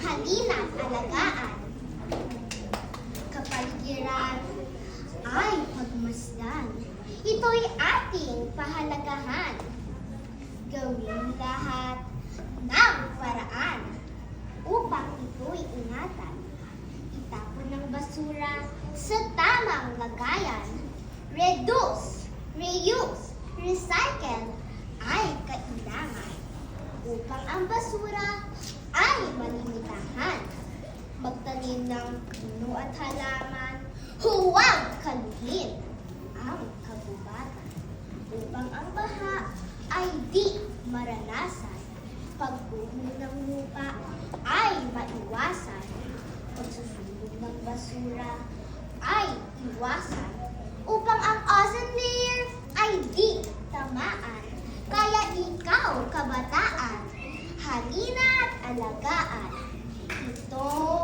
halina't alagaan. Kapaligiran ay pagmasdan. Ito'y ating pahalagahan. Gawin lahat ng paraan upang ito'y ingatan. Itapon ng basura sa tamang lagayan. Reduce, reuse, recycle ay kailangan upang ang basura ay malimitahan. Magtanim ng puno at halaman, huwag kaluhin ang kabubatan upang ang baha ay di maranasan. Pagbuho ng lupa ay maiwasan. Pagsusunog ng basura ay iwasan upang ang ozone layer ay di tamaan. Kaya ikaw, kabataan, halina't alagaan kalikasan.